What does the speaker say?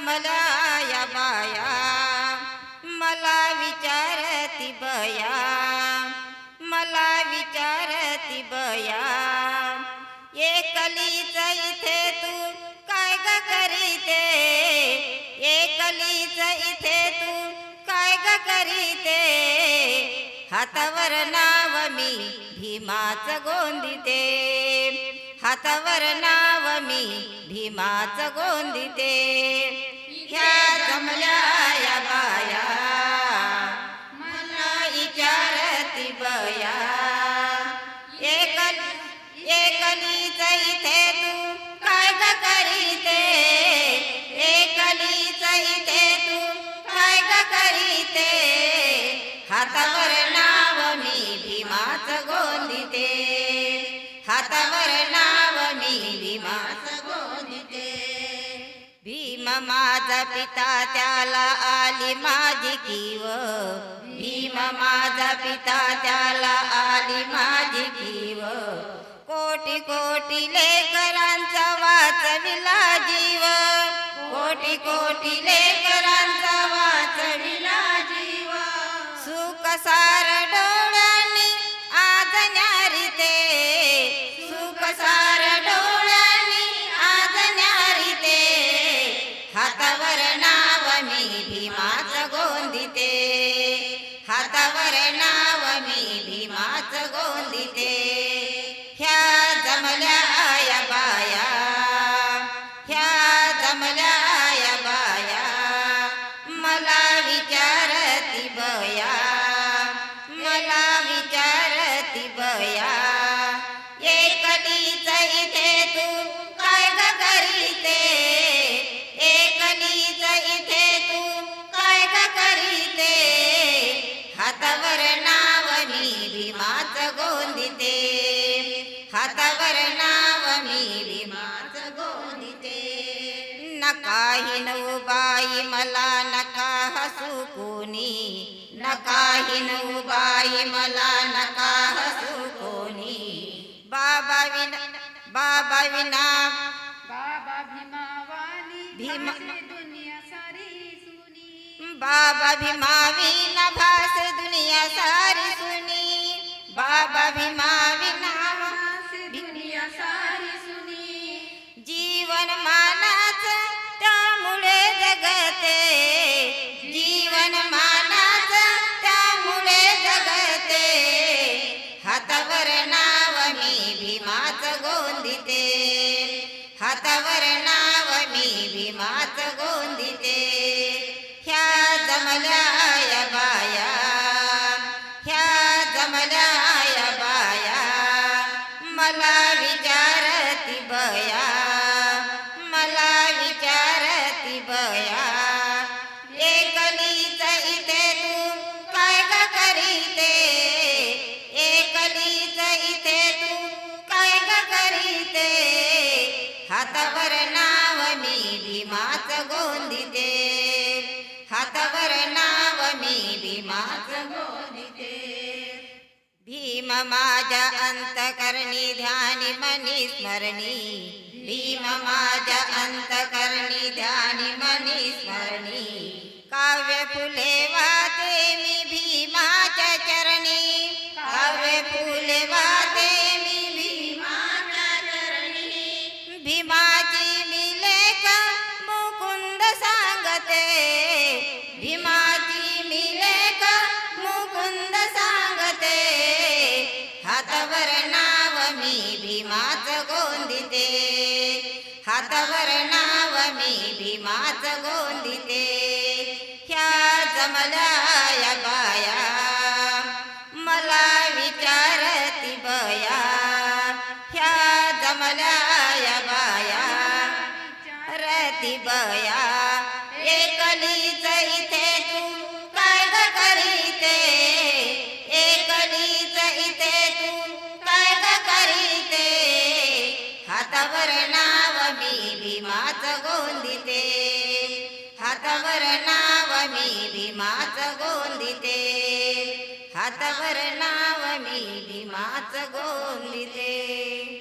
मला या बाया मला विचारती बया मला विचारती बया. एकलीच इथे तू काय ग करीते? एकलीच इथे तू काय ग करीते? हातावर नाव मी भीमाच गोंदिते. हातावर नाव मी माच गोंदिते. ह्या जमल्या या बाया. मला विचारती बया. एकल एकलीच इथे तू काय ग करीते? एकलीच इथे तू काय ग करीते? हातावर माझा पिता त्याला आली माझी कीव भीम माझा पिता त्याला आली माझी कीव कोटी कोटी लेकरांचा वाचविला जीव. कोटी कोटी लेकरांचा वाचविला जीव. सुख सार डोळ्यांनी आज नकाही नऊ बाई मला नका हसू कोणी. नकाही नऊ बाई मला नका हसू कोणी. बाबा विना बाबा विना बाबा भीमावानी भीमा- दुनिया सारी सुनी. बाबा भीमा विना भास दुनिया सारी सुनी. बाबा भीमा गोंदिते. हातावर नाव मी भीमाच गोंदिते. ह्या जमल्या या बाया ह्या जमल्या या बाया. मला विचारती बया मला विचारती बया. हातावर नाव मी भीमाच गोंदिते हातावर नाव मी भीमाच गोंदिते भीम माझ्या अंतकरणी ध्यानी मनी स्मरणी. भीम माझ्या अंतकरणी ध्यानी मनी स्मरणी. काव्य फुले वाते सांगते भीमाची मी लेख मुकुंद सांगते. हातावर नाव मी भीमाच गोंदिते. हातावर नाव मी भीमाच गोंदिते. ह्या जमल्या या बाया मला विचारती बया. ह्या जमल्या या बाया रती बया. म्हणजे एकलीच इथे तू काय ग करीते? एकलीच इथे तू काय ग करीते? हातावर नाव मी भीमाच गोंदिते. हातावर नाव मी भीमाच गोंदिते. हातावर नाव मी भीमाच गोंदिते.